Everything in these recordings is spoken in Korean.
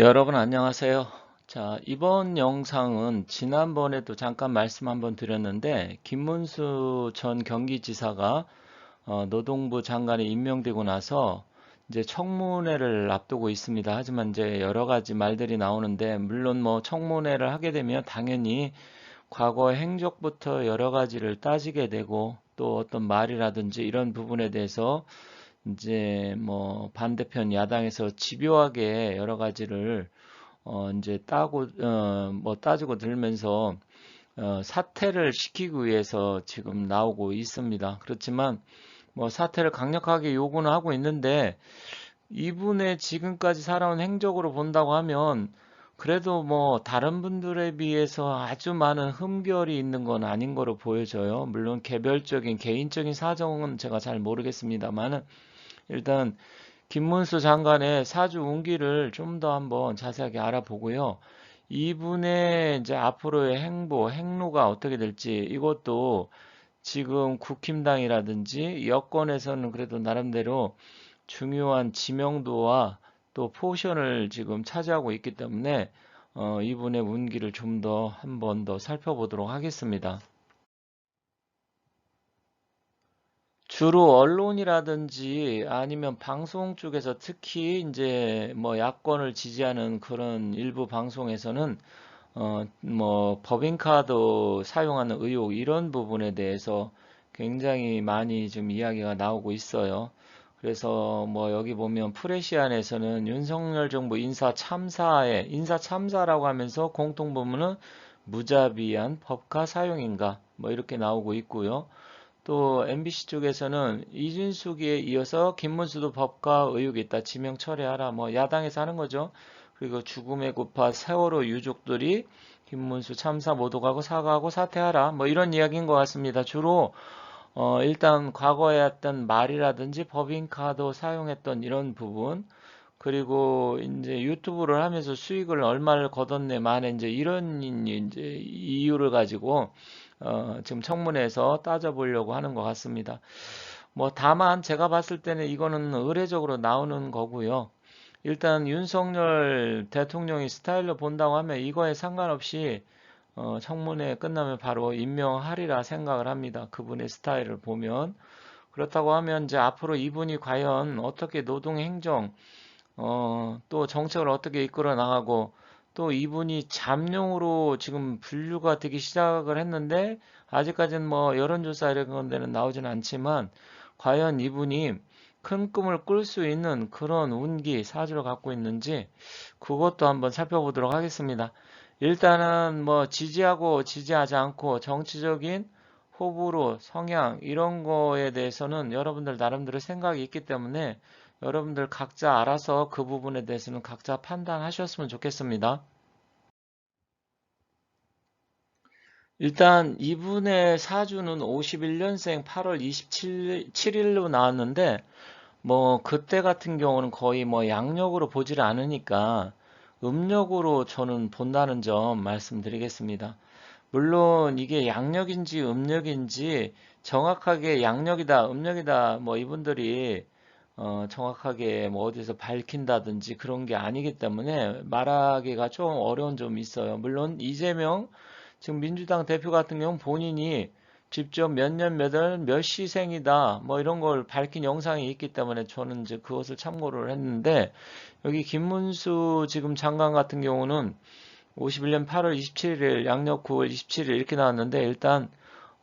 여러분 안녕하세요. 자, 이번 영상은 지난번에도 잠깐 말씀 한번 드렸는데 김문수 전 경기지사가 어, 노동부 장관에 임명되고 나서 이제 청문회를 앞두고 있습니다. 하지만 이제 여러 가지 말들이 나오는데 물론 뭐 청문회를 하게 되면 당연히 과거 행적부터 여러 가지를 따지게 되고 또 어떤 말이라든지 이런 부분에 대해서 이제 뭐 반대편 야당에서 집요하게 여러 가지를 어 이제 따고 어 뭐 따지고 들면서 어 사퇴를 시키기 위해서 지금 나오고 있습니다. 그렇지만 뭐 사퇴를 강력하게 요구는 하고 있는데 이분의 지금까지 살아온 행적으로 본다고 하면 그래도 뭐 다른 분들에 비해서 아주 많은 흠결이 있는 건 아닌 거로 보여져요. 물론 개별적인 개인적인 사정은 제가 잘 모르겠습니다만은 일단 김문수 장관의 사주 운기를 좀 더 한번 자세하게 알아보고요. 이분의 이제 앞으로의 행보, 행로가 어떻게 될지 이것도 지금 국힘당이라든지 여권에서는 그래도 나름대로 중요한 지명도와 또 포션을 지금 차지하고 있기 때문에 어, 이분의 운기를 좀 더 한 번 더 살펴보도록 하겠습니다. 주로 언론이라든지 아니면 방송 쪽에서 특히 이제 뭐 야권을 지지하는 그런 일부 방송에서는 어 뭐 법인카드 사용하는 의혹 이런 부분에 대해서 굉장히 많이 좀 이야기가 나오고 있어요. 그래서 뭐 여기 보면 프레시안에서는 윤석열 정부 인사 참사에 인사 참사라고 하면서 공통 부문은 무자비한 법카 사용인가 뭐 이렇게 나오고 있고요. 또 MBC 쪽에서는 이준숙에 이어서 김문수도 법과 의혹이 있다. 지명 철회하라. 뭐 야당에서 하는 거죠. 그리고 죽음의 고파 세월호 유족들이 김문수 참사 모독하고 사과하고 사퇴하라. 뭐 이런 이야기인 것 같습니다. 주로 어 일단 과거에 했던 말이라든지 법인카드 사용했던 이런 부분 그리고 이제 유튜브를 하면서 수익을 얼마를 거뒀네 만에 이제 이런 이제 이유를 가지고 어, 지금 청문회에서 따져보려고 하는 것 같습니다. 뭐 다만 제가 봤을 때는 이거는 의례적으로 나오는 거고요. 일단 윤석열 대통령이 스타일로 본다고 하면 이거에 상관없이 어, 청문회 끝나면 바로 임명하리라 생각을 합니다. 그분의 스타일을 보면 그렇다고 하면 이제 앞으로 이분이 과연 어떻게 노동행정 어, 또 정책을 어떻게 이끌어 나가고 또 이분이 잠룡으로 지금 분류가 되기 시작을 했는데 아직까지는 뭐 여론조사 이런 데는 나오진 않지만 과연 이분이 큰 꿈을 꿀 수 있는 그런 운기 사주를 갖고 있는지 그것도 한번 살펴보도록 하겠습니다. 일단은 뭐 지지하고 지지하지 않고 정치적인 호불호, 성향 이런 거에 대해서는 여러분들 나름대로 생각이 있기 때문에 여러분들 각자 알아서 그 부분에 대해서는 각자 판단하셨으면 좋겠습니다. 일단 이분의 사주는 51년생 8월 27일로 나왔는데 뭐 그때 같은 경우는 거의 뭐 양력으로 보질 않으니까 음력으로 저는 본다는 점 말씀드리겠습니다. 물론 이게 양력인지 음력인지 정확하게 양력이다 음력이다 뭐 이분들이 어, 정확하게 뭐 어디서 밝힌다든지 그런 게 아니기 때문에 말하기가 좀 어려운 점이 있어요. 물론 이재명 지금 민주당 대표 같은 경우 본인이 직접 몇 년 몇 월 몇 시생이다 뭐 이런 걸 밝힌 영상이 있기 때문에 저는 이제 그것을 참고를 했는데 여기 김문수 지금 장관 같은 경우는 51년 8월 27일 양력 9월 27일 이렇게 나왔는데 일단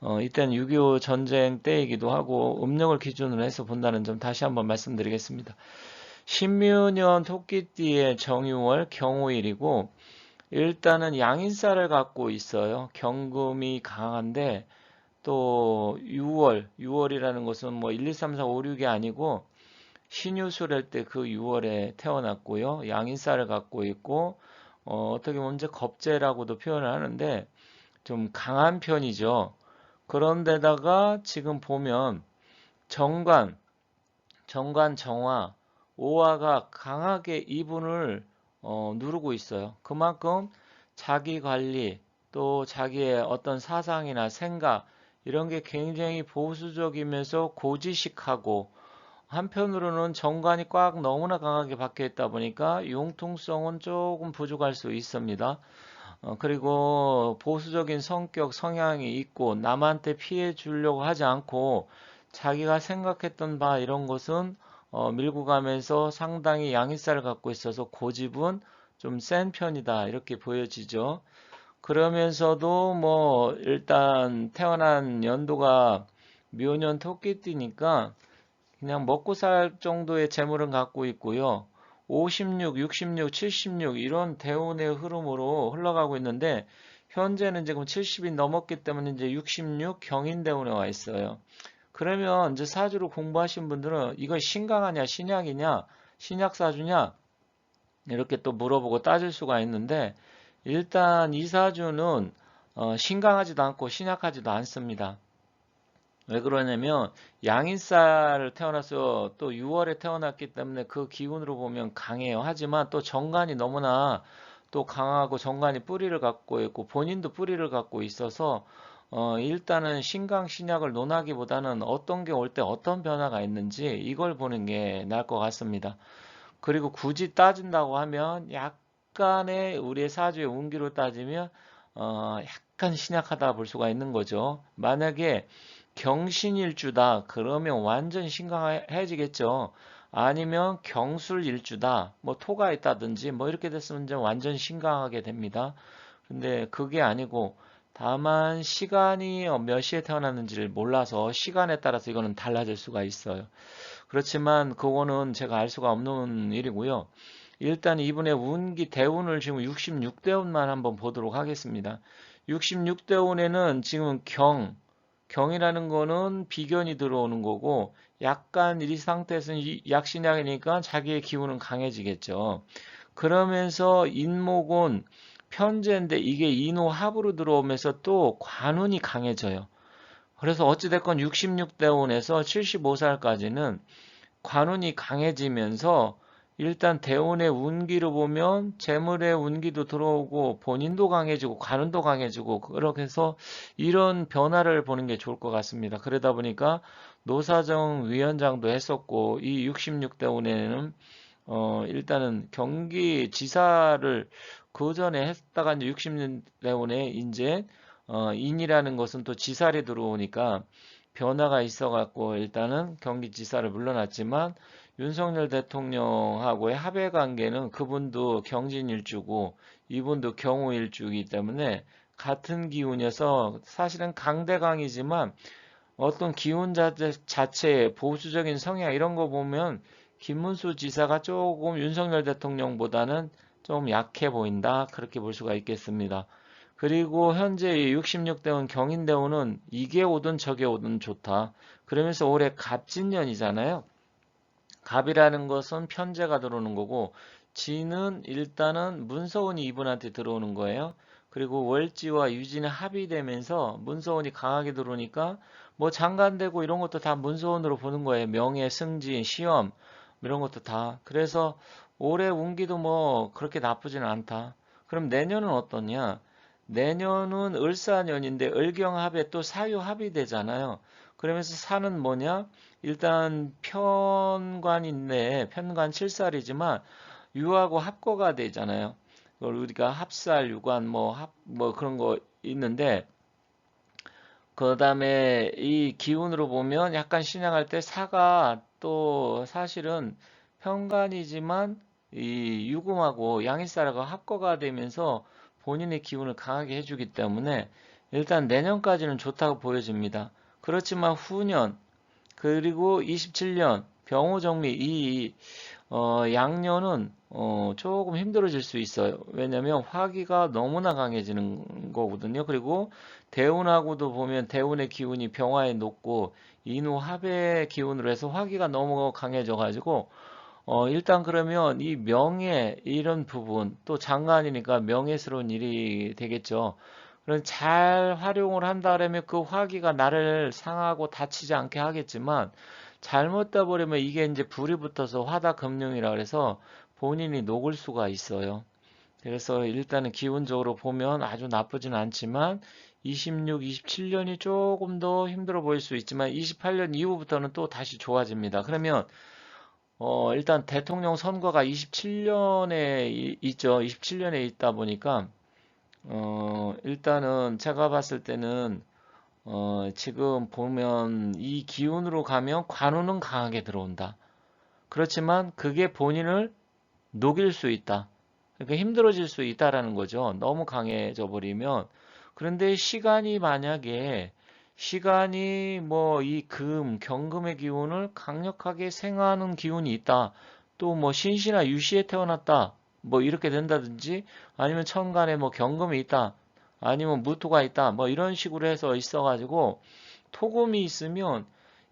어, 이때는 6.25 전쟁 때이기도 하고 음력을 기준으로 해서 본다는 점 다시 한번 말씀드리겠습니다. 신묘년 토끼띠의 정유월 경호일이고 일단은 양인살을 갖고 있어요. 경금이 강한데 또 6월, 6월이라는 것은 뭐 1, 2, 3, 4, 5, 6이 아니고 신유술할 때그 6월에 태어났고요. 양인살을 갖고 있고 어, 떻게 보면 이제 겁재라고도 표현을 하는데 좀 강한 편이죠. 그런데다가 지금 보면 정관, 정관 정화, 오화가 강하게 이분을 어, 누르고 있어요. 그만큼 자기 관리 또 자기의 어떤 사상이나 생각 이런 게 굉장히 보수적이면서 고지식하고 한편으로는 정관이 꽉 너무나 강하게 박혀 있다 보니까 융통성은 조금 부족할 수 있습니다. 어, 그리고 보수적인 성격, 성향이 있고 남한테 피해 주려고 하지 않고 자기가 생각했던 바 이런 것은 어, 밀고 가면서 상당히 양이살을 갖고 있어서 고집은 좀 센 편이다 이렇게 보여지죠. 그러면서도 뭐 일단 태어난 연도가 묘년 토끼띠니까 그냥 먹고 살 정도의 재물은 갖고 있고요. 56, 66, 76 이런 대운의 흐름으로 흘러가고 있는데 현재는 지금 70이 넘었기 때문에 이제 66 경인대운에 와 있어요. 그러면 이제 사주를 공부하신 분들은 이거 신강하냐 신약이냐 신약사주냐 이렇게 또 물어보고 따질 수가 있는데 일단 이 사주는 어, 신강하지도 않고 신약하지도 않습니다. 왜 그러냐면 양인살을 태어나서 또 6월에 태어났기 때문에 그 기운으로 보면 강해요. 하지만 또 정관이 너무나 또 강하고 정관이 뿌리를 갖고 있고 본인도 뿌리를 갖고 있어서 어 일단은 신강 신약을 논하기보다는 어떤 게 올 때 어떤 변화가 있는지 이걸 보는 게 나을 것 같습니다. 그리고 굳이 따진다고 하면 약간의 우리의 사주의 운기로 따지면 어 약간 신약하다 볼 수가 있는 거죠. 만약에 경신일주다 그러면 완전 심각해지겠죠. 아니면 경술일주다 뭐 토가 있다든지 뭐 이렇게 됐으면 완전 심각하게 됩니다. 근데 그게 아니고 다만 시간이 몇 시에 태어났는지를 몰라서 시간에 따라서 이거는 달라질 수가 있어요. 그렇지만 그거는 제가 알 수가 없는 일이고요. 일단 이분의 운기 대운을 지금 66대운만 한번 보도록 하겠습니다. 66대운에는 지금 경, 경이라는 거는 비견이 들어오는 거고 약간 이 상태에서는 약신약이니까 자기의 기운은 강해지겠죠. 그러면서 인목은 편제인데 이게 인호합으로 들어오면서 또 관운이 강해져요. 그래서 어찌됐건 66대 운에서 75살까지는 관운이 강해지면서 일단 대운의 운기로 보면 재물의 운기도 들어오고 본인도 강해지고 관운도 강해지고 그렇게 해서 이런 변화를 보는 게 좋을 것 같습니다. 그러다 보니까 노사정 위원장도 했었고 이 66대운에는 어 일단은 경기 지사를 그 전에 했다가 이제 60대운에 이제 어 인이라는 것은 또 지살이 들어오니까 변화가 있어 갖고 일단은 경기지사를 물러났지만 윤석열 대통령하고의 합의 관계는 그분도 경진일주고 이분도 경우일주이기 때문에 같은 기운이어서 사실은 강대강이지만 어떤 기운 자체, 보수적인 성향 이런 거 보면 김문수 지사가 조금 윤석열 대통령보다는 좀 약해 보인다 그렇게 볼 수가 있겠습니다. 그리고 현재 66대원 경인대원은 이게 오든 저게 오든 좋다. 그러면서 올해 갑진년이잖아요. 갑이라는 것은 편제가 들어오는 거고 지는 일단은 문서원이 이분한테 들어오는 거예요. 그리고 월지와 유진이 합의되면서 문서원이 강하게 들어오니까 뭐 장관되고 이런 것도 다 문서원으로 보는 거예요. 명예, 승진, 시험 이런 것도 다. 그래서 올해 운기도 뭐 그렇게 나쁘지는 않다. 그럼 내년은 어떠냐? 내년은 을사년인데 을경합에 또 사유합이 되잖아요. 그러면서 사는 뭐냐? 일단 편관인데 편관 7살이지만 유하고 합거가 되잖아요. 그걸 우리가 합살, 유관 뭐 합 뭐 그런 거 있는데 그 다음에 이 기운으로 보면 약간 신약할 때 사가 또 사실은 편관이지만 이 유금하고 양일사라가 합거가 되면서 본인의 기운을 강하게 해주기 때문에 일단 내년까지는 좋다고 보여집니다. 그렇지만 후년 그리고 27년 병호정리 이 어, 양년은 어, 조금 힘들어질 수 있어요. 왜냐하면 화기가 너무나 강해지는 거거든요. 그리고 대운하고도 보면 대운의 기운이 병화에 높고 인후 합의 기운으로 해서 화기가 너무 강해져 가지고 어, 일단 그러면 이 명예 이런 부분 또 장관이니까 명예스러운 일이 되겠죠. 그럼 잘 활용을 한다 그러면 그 화기가 나를 상하고 다치지 않게 하겠지만 잘못다 버리면 이게 이제 불이 붙어서 화다 금융이라 그래서 본인이 녹을 수가 있어요. 그래서 일단은 기운적으로 보면 아주 나쁘진 않지만 26, 27년이 조금 더 힘들어 보일 수 있지만 28년 이후부터는 또 다시 좋아집니다. 그러면 어, 일단 대통령 선거가 27년에 있죠. 27년에 있다 보니까 어, 일단은 제가 봤을 때는 어, 지금 보면 이 기운으로 가면 관우는 강하게 들어온다. 그렇지만 그게 본인을 녹일 수 있다. 그러니까 힘들어질 수 있다라는 거죠. 너무 강해져 버리면. 그런데 시간이 만약에 시간이 뭐 이 금, 경금의 기운을 강력하게 생하는 기운이 있다. 또 뭐 신시나 유시에 태어났다. 뭐 이렇게 된다든지 아니면 천간에 뭐 경금이 있다. 아니면 무토가 있다. 뭐 이런 식으로 해서 있어가지고 토금이 있으면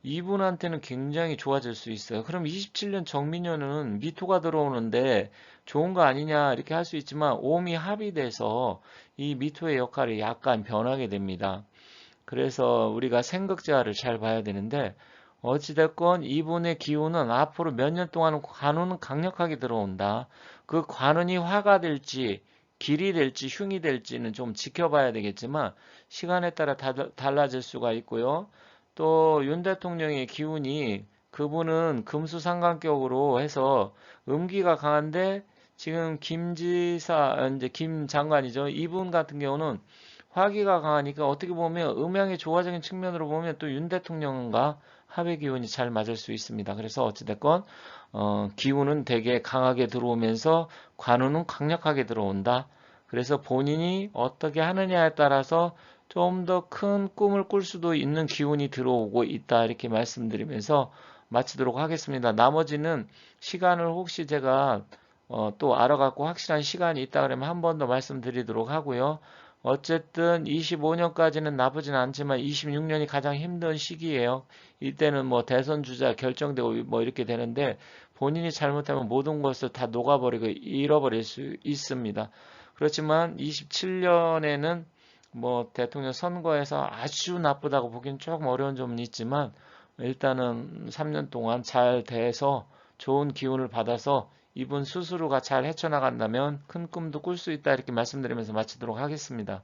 이분한테는 굉장히 좋아질 수 있어요. 그럼 27년 정민년은 미토가 들어오는데 좋은 거 아니냐 이렇게 할 수 있지만 오미 합의돼서 이 미토의 역할이 약간 변하게 됩니다. 그래서 우리가 생각자를 잘 봐야 되는데 어찌됐건 이분의 기운은 앞으로 몇 년 동안 관운은 강력하게 들어온다. 그 관운이 화가 될지 길이 될지 흉이 될지는 좀 지켜봐야 되겠지만 시간에 따라 다, 달라질 수가 있고요. 또 윤 대통령의 기운이 그분은 금수상관격으로 해서 음기가 강한데 지금 김 지사 이제 김 장관이죠. 이분 같은 경우는 화기가 강하니까 어떻게 보면 음양의 조화적인 측면으로 보면 또 윤 대통령과 합의 기운이 잘 맞을 수 있습니다. 그래서 어찌됐건 어, 기운은 되게 강하게 들어오면서 관운은 강력하게 들어온다. 그래서 본인이 어떻게 하느냐에 따라서 좀 더 큰 꿈을 꿀 수도 있는 기운이 들어오고 있다. 이렇게 말씀드리면서 마치도록 하겠습니다. 나머지는 시간을 혹시 제가 어, 또 알아갖고 확실한 시간이 있다 그러면 한 번 더 말씀드리도록 하고요. 어쨌든 25년까지는 나쁘진 않지만 26년이 가장 힘든 시기예요. 이때는 뭐 대선 주자 결정되고 뭐 이렇게 되는데 본인이 잘못하면 모든 것을 다 녹아버리고 잃어버릴 수 있습니다. 그렇지만 27년에는 뭐 대통령 선거에서 아주 나쁘다고 보기엔 조금 어려운 점은 있지만 일단은 3년 동안 잘 돼서 좋은 기운을 받아서 이분 스스로가 잘 헤쳐나간다면 큰 꿈도 꿀 수 있다 이렇게 말씀드리면서 마치도록 하겠습니다.